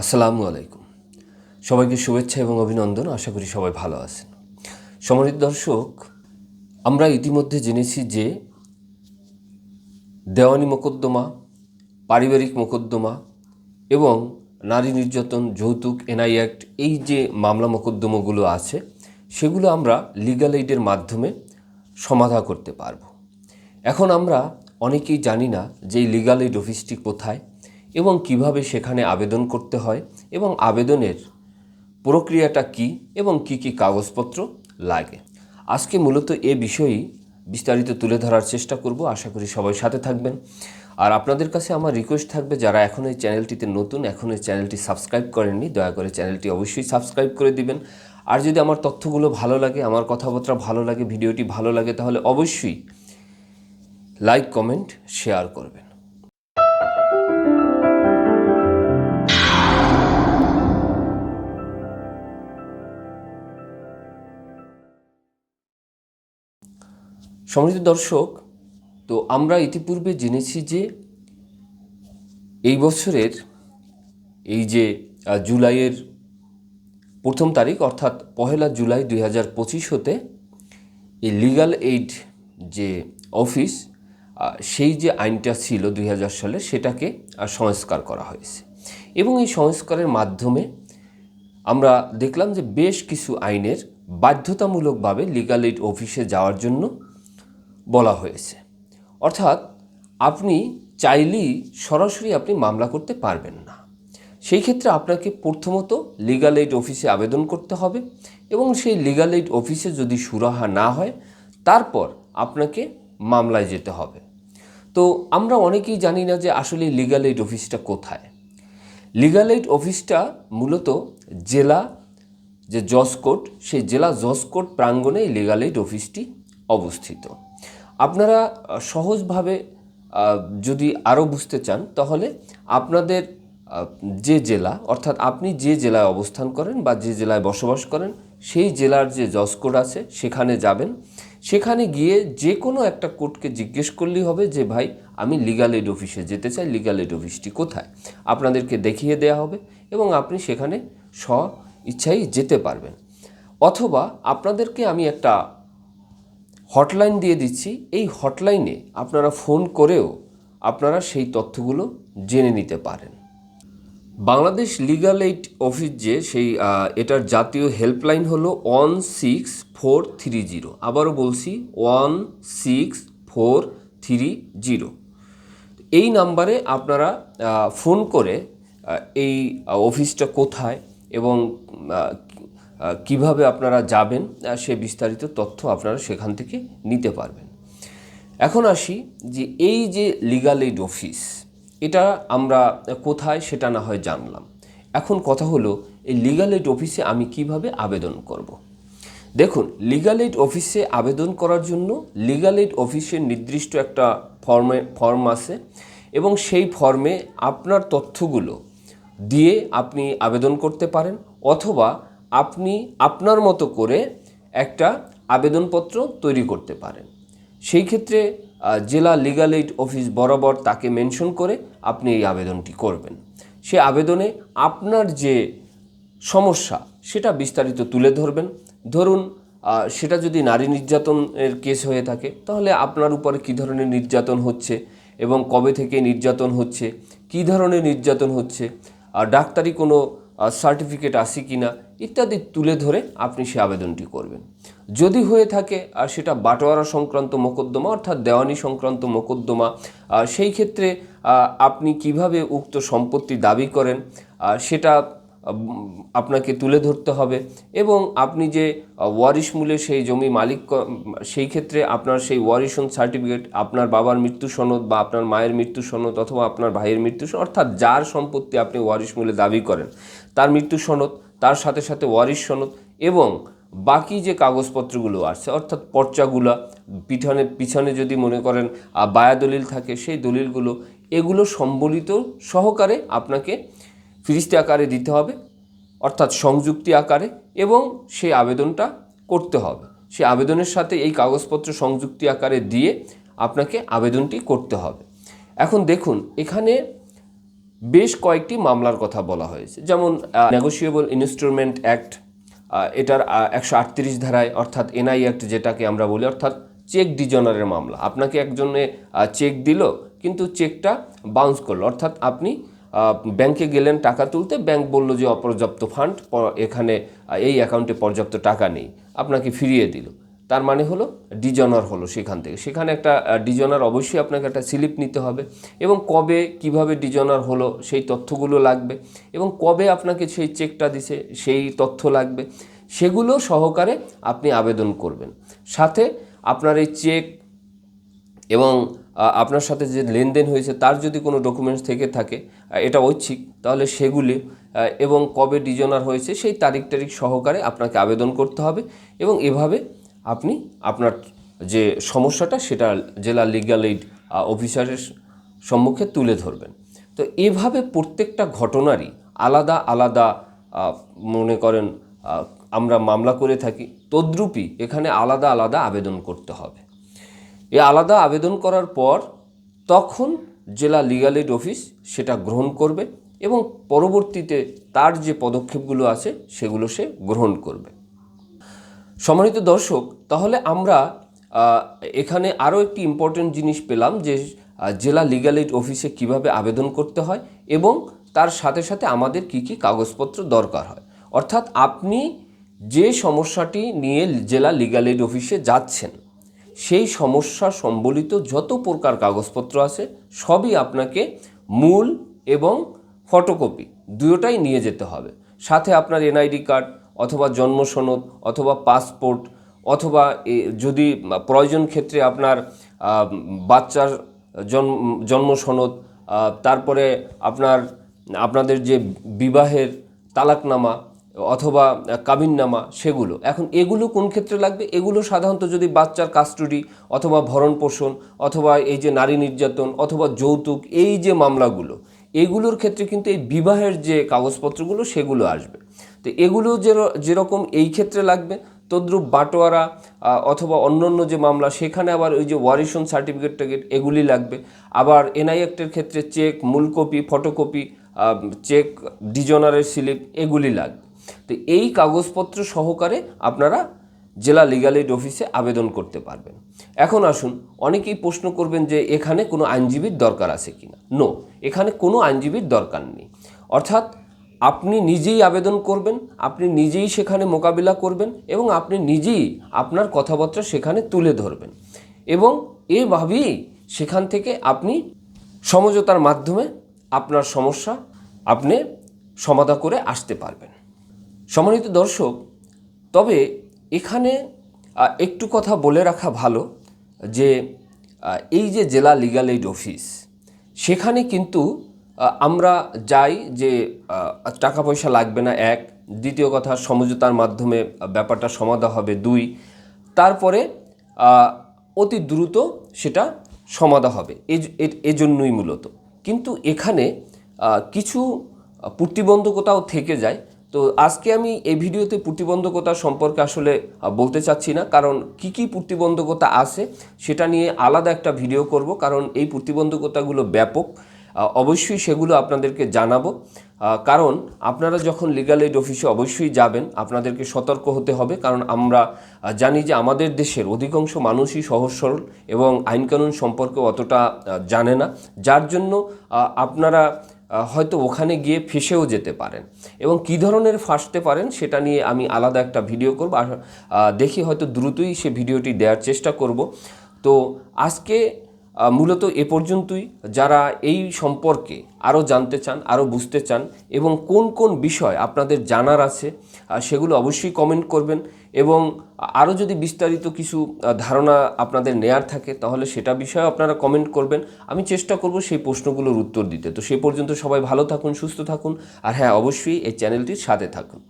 আসসালামু আলাইকুম। সবাইকে শুভেচ্ছা এবং অভিনন্দন, আশা করি সবাই ভালো আছেন। সম্মানিত দর্শক, আমরা ইতিমধ্যে জেনেছি যে দেওয়ানি মোকদ্দমা, পারিবারিক মোকদ্দমা এবং নারী নির্যাতন, যৌতুক, এনআই অ্যাক্ট, এই যে মামলা মোকদ্দমাগুলো আছে, সেগুলো আমরা লিগাল এইডের মাধ্যমে সমাধা করতে পারব। এখন আমরা অনেকেই জানি না যে লিগাল এইড অফিসটি কোথায় এবং কীভাবে সেখানে আবেদন করতে হয় এবং আবেদনের প্রক্রিয়াটা কি এবং কি কি কাগজপত্র লাগে। আজকে মূলত এ বিষয়েই বিস্তারিত তুলে ধরার চেষ্টা করব। আশা করি সবাই সাথে থাকবেন। আর আপনাদের কাছে আমার রিকোয়েস্ট থাকবে, যারা এখন এই চ্যানেলটিতে নতুন, এখন এই চ্যানেলটি সাবস্ক্রাইব করেননি, দয়া করে চ্যানেলটি অবশ্যই সাবস্ক্রাইব করে দিবেন। আর যদি আমার তথ্যগুলো ভালো লাগে, আমার কথাবার্তা ভালো লাগে, ভিডিওটি ভালো লাগে, তাহলে অবশ্যই লাইক কমেন্ট শেয়ার করবেন। সম্মানিত দর্শক, তো আমরা ইতিপূর্বে জেনেছি যে এই বছরের এই যে জুলাইয়ের প্রথম তারিখ, অর্থাৎ পহেলা জুলাই দুই হাজার পঁচিশ হতে এই লিগাল এইড যে অফিস সেই যে আইনটা ছিল দুই হাজার সালে, সেটাকে সংস্কার করা হয়েছে। এবং এই সংস্কারের মাধ্যমে আমরা দেখলাম যে বেশ কিছু আইনের বাধ্যতামূলকভাবে লিগাল এইড অফিসে যাওয়ার জন্য বলা হয়েছে। অর্থাৎ আপনি চাইলেই সরাসরি আপনি মামলা করতে পারবেন না। সেই ক্ষেত্রে আপনাকে প্রথমত লিগাল এইড অফিসে আবেদন করতে হবে এবং সেই লিগাল এইড অফিসে যদি সুরাহা না হয়, তারপর আপনাকে মামলায় যেতে হবে। তো আমরা অনেকেই জানি না যে আসলে লিগাল এইড অফিসটা কোথায়। লিগাল এইড অফিসটা মূলত জেলা যে জজ কোর্ট, সেই জেলা জজ কোর্ট প্রাঙ্গণে এই লিগাল এইড অফিসটি অবস্থিত। আপনারা সহজভাবে যদি আরও বুঝতে চান, তাহলে আপনাদের যে জেলা, অর্থাৎ আপনি যে জেলায় অবস্থান করেন বা যে জেলায় বসবাস করেন, সেই জেলার যে জজ কোর্ট আছে, সেখানে যাবেন। সেখানে গিয়ে যে কোনো একটা কোর্টকে জিজ্ঞেস করলেই হবে যে, ভাই, আমি লিগাল এইড অফিসে যেতে চাই লিগাল এইড অফিসটি কোথায়? আপনাদেরকে দেখিয়ে দেওয়া হবে এবং আপনি সেখানে স্ব ইচ্ছাই যেতে পারবেন। অথবা আপনাদেরকে আমি একটা হটলাইন দিয়ে দিচ্ছি। এই হটলাইনে আপনারা ফোন করেও আপনারা সেই তথ্যগুলো জেনে নিতে পারেন। বাংলাদেশ লিগাল এইড অফিস যে সেই এটার জাতীয় হেল্পলাইন হলো one six four three zero. আবারও বলছি, one six four three zero. এই নাম্বারে আপনারা ফোন করে এই অফিসটা কোথায় এবং কীভাবে আপনারা যাবেন সে বিস্তারিত তথ্য আপনারা সেখান থেকে নিতে পারবেন এখন আসি যে এই যে লিগাল এইড অফিস এটা আমরা কোথায় সেটা না হয় জানলাম এখন কথা হলো, এই লিগাল এইড অফিসে আমি কীভাবে আবেদন করব। দেখুন লিগাল এইড অফিসে আবেদন করার জন্য লিগাল এইড অফিসের নির্দিষ্ট একটা ফর্মে ফর্ম আছে এবং সেই ফর্মে আপনার তথ্যগুলো দিয়ে আপনি আবেদন করতে পারেন অথবা আপনি আপনার মতো করে একটা আবেদনপত্র তৈরি করতে পারেন। সেই ক্ষেত্রে জেলা লিগাল এইড অফিস বরাবর তাকে মেনশন করে আপনি এই আবেদনটি করবেন। সে আবেদনে আপনার যে সমস্যা, সেটা বিস্তারিত তুলে ধরবেন। ধরুন সেটা যদি নারী নির্যাতনের কেস হয়ে থাকে, তাহলে আপনার উপরে কী ধরনের নির্যাতন হচ্ছে এবং কবে থেকে নির্যাতন হচ্ছে, কী ধরনের নির্যাতন হচ্ছে ডাক্তারি কোনো সার্টিফিকেট আছে কি না ইত্যাদি তুলে ধরে আপনি সে আবেদনটি করবেন। যদি হয়ে থাকে, আর সেটা বাটোয়ারা সংক্রান্ত মোকদ্দমা, অর্থাৎ দেওয়ানি সংক্রান্ত মোকদ্দমা সেই ক্ষেত্রে আপনি কীভাবে উক্ত সম্পত্তি দাবি করেন সেটা আপনাকে তুলে ধরতে হবে এবং আপনি যে ওয়ারিশ মূলে সেই জমি মালিক সেই ক্ষেত্রে আপনার সেই ওয়ারিশন সার্টিফিকেট, আপনার বাবার মৃত্যু সনদ বা আপনার মায়ের মৃত্যু সনদ অথবা আপনার ভাইয়ের মৃত্যু সনদ, অর্থাৎ যার সম্পত্তি আপনি ওয়ারিশ মূলে দাবি করেন, তার মৃত্যু সনদ তার সাথে সাথে ওয়ারিশ সনদ এবং বাকি যে কাগজপত্রগুলো আছে, অর্থাৎ পর্চাগুলা, পিছনে পিছনে যদি মনে করেন বায়া দলিল থাকে, সেই দলিলগুলো, এগুলো সম্বলিত সহকারে আপনাকে ফিরিস্তি আকারে দিতে হবে, অর্থাৎ সংযুক্তি আকারে, এবং সেই আবেদনটা করতে হবে। সেই আবেদনের সাথে এই কাগজপত্র সংযুক্তি আকারে দিয়ে আপনাকে আবেদনটি করতে হবে। এখন দেখুন, এখানে বেশ কয়েকটি মামলার কথা বলা হয়েছে। যেমন নেগোসিয়েবল ইনস্ট্রুমেন্ট অ্যাক্ট এটার একশো আটত্রিশ ধারায়, অর্থাৎ এনআই অ্যাক্ট যেটাকে আমরা বলি, অর্থাৎ চেক ডিজনারের মামলা। আপনাকে একজনে চেক দিল, কিন্তু চেকটা বাউন্স করল। অর্থাৎ আপনি ব্যাংকে গেলেন টাকা তুলতে ব্যাংক বলল যে অপর্যাপ্ত ফান্ড এখানে এই অ্যাকাউন্টে পর্যাপ্ত টাকা নেই। আপনাকে ফিরিয়ে দিল। তার মানে হলো ডিজনার হলো সেখান থেকে। সেখানে একটা ডিজনার অবশ্যই আপনাকে একটা স্লিপ নিতে হবে এবং কবে কীভাবে ডিজনার হলো সেই তথ্যগুলো লাগবে এবং কবে আপনাকে সেই চেকটা দিছে সেই তথ্য লাগবে, সেগুলো সহকারে আপনি আবেদন করবেন। সাথে আপনার এই চেক এবং আপনার সাথে যে লেনদেন হয়েছে তার যদি কোনো ডকুমেন্টস থেকে থাকে এটা ঐচ্ছিক, তাহলে সেগুলি এবং কবে ডিজনার হয়েছে সেই তারিখ তারিখ সহকারে আপনাকে আবেদন করতে হবে এবং এভাবে আপনি আপনার যে সমস্যাটা সেটা জেলা লিগ্যাল এইড অফিসারের সম্মুখে তুলে ধরবেন। তো এভাবে প্রত্যেকটা ঘটনারই আলাদা আলাদা মনে করেন আমরা মামলা করে থাকি তদ্রূপই এখানে আলাদা আলাদা আবেদন করতে হবে। এ আলাদা আবেদন করার পর তখন জেলা লিগাল এইড অফিস সেটা গ্রহণ করবে এবং পরবর্তীতে তার যে পদক্ষেপগুলো আছে সেগুলো সে গ্রহণ করবে। সম্মানিত দর্শক, তাহলে আমরা এখানে আরও একটি ইম্পর্টেন্ট জিনিস পেলাম যে জেলা লিগাল এইড অফিসে কীভাবে আবেদন করতে হয় এবং তার সাথে সাথে আমাদের কি কি কাগজপত্র দরকার হয়। অর্থাৎ আপনি যে সমস্যাটি নিয়ে জেলা লিগাল এইড অফিসে যাচ্ছেন, সেই সমস্যা সম্বলিত যত প্রকার কাগজপত্র আছে, সবই আপনাকে মূল এবং ফটোকপি দুটোটাই নিয়ে যেতে হবে। সাথে আপনার এনআইডি কার্ড অথবা জন্ম সনদ, অথবা পাসপোর্ট অথবা যদি প্রয়োজন ক্ষেত্রে আপনার বাচ্চার জন্ম জন্ম সনদ তারপরে আপনার, আপনাদের যে বিবাহের তালাকনামা অথবা কাবিননামা সেগুলো। এখন এগুলো কোন ক্ষেত্রে লাগবে? এগুলো সাধারণত যদি বাচ্চার কাস্টডি অথবা ভরণ পোষণ অথবা এই যে নারী নির্যাতন অথবা যৌতুক, এই যে মামলাগুলো, এগুলোর ক্ষেত্রে কিন্তু এই বিবাহের যে কাগজপত্রগুলো সেগুলো আসবে। তো এগুলো যের- যেরকম এই ক্ষেত্রে লাগবে, তদ্রুপ বাটোয়ারা অথবা অন্যান্য যে মামলা, সেখানে আবার ওই যে ওয়ারিশন সার্টিফিকেট টার্গেট এগুলি লাগবে। আবার এনআই অ্যাক্টের ক্ষেত্রে চেক মূল কপি ফটোকপি চেক ডিজনারের স্লিপ এগুলি লাগবে। তো এই কাগজপত্র সহকারে আপনারা জেলা লিগাল এইড অফিসে আবেদন করতে পারবেন। এখন আসুন, অনেকেই প্রশ্ন করবেন যে এখানে কোনো আইনজীবীর দরকার আছে কিনা। নো এখানে কোনো আইনজীবীর দরকার নেই। অর্থাৎ আপনি নিজেই আবেদন করবেন, আপনি নিজেই সেখানে মোকাবিলা করবেন এবং আপনি নিজেই আপনার কথাবার্তা সেখানে তুলে ধরবেন। এবং এভাবেই সেখান থেকে আপনি সমঝোতার মাধ্যমে আপনার সমস্যা আপনি সমাধা করে আসতে পারবেন। সম্মানিত দর্শক, তবে এখানে একটু কথা বলে রাখা ভালো যে এই যে জেলা লিগাল এইড অফিস সেখানে কিন্তু আমরা যাই যে টাকা পয়সা লাগবে না, এক। দ্বিতীয় কথা, সমঝোতার মাধ্যমে ব্যাপারটা সমাধা হবে, দুই। তারপরে অতি দ্রুত সেটা সমাধা হবে এজন্যই মূলত। কিন্তু এখানে কিছু প্রতিবন্ধকতাও থেকে যায়। তো আজকে আমি এই ভিডিওতে প্রতিবন্ধকতা সম্পর্কে আসলে বলতে চাচ্ছি না, কারণ কি কি প্রতিবন্ধকতা আছে, সেটা নিয়ে আলাদা একটা ভিডিও করব, কারণ এই প্রতিবন্ধকতাগুলো ব্যাপক। অবশ্যই সেগুলো আপনাদেরকে জানাব। কারণ আপনারা যখন লিগাল এইড অফিসে অবশ্যই যাবেন, আপনাদেরকে সতর্ক হতে হবে। কারণ আমরা জানি যে আমাদের দেশের অধিকাংশ মানুষই সহজ সরল এবং আইনকানুন সম্পর্কে অতটা জানে না। যার জন্য আপনারা হয়তো ওখানে গিয়ে ফেসেও যেতে পারেন। এবং কী ধরনের ফাঁসতে পারেন সেটা নিয়ে আমি আলাদা একটা ভিডিও করব। আর দেখি হয়তো দ্রুতই সে ভিডিওটি দেওয়ার চেষ্টা করব। তো আজকে মূলত এ পর্যন্তই। যারা এই সম্পর্কে আরও জানতে চান, আরও বুঝতে চান এবং কোন কোন বিষয় আপনাদের জানার আছে সেগুলো অবশ্যই কমেন্ট করবেন এবং আরও যদি বিস্তারিত কিছু ধারণা আপনাদের নেয়ার থাকে, তাহলে সেটা বিষয়ে আপনারা কমেন্ট করবেন। আমি চেষ্টা করব সেই প্রশ্নগুলোর উত্তর দিতে। তো সে পর্যন্ত সবাই ভালো থাকুন, সুস্থ থাকুন। আর হ্যাঁ অবশ্যই এই চ্যানেলটির সাথে থাকুন।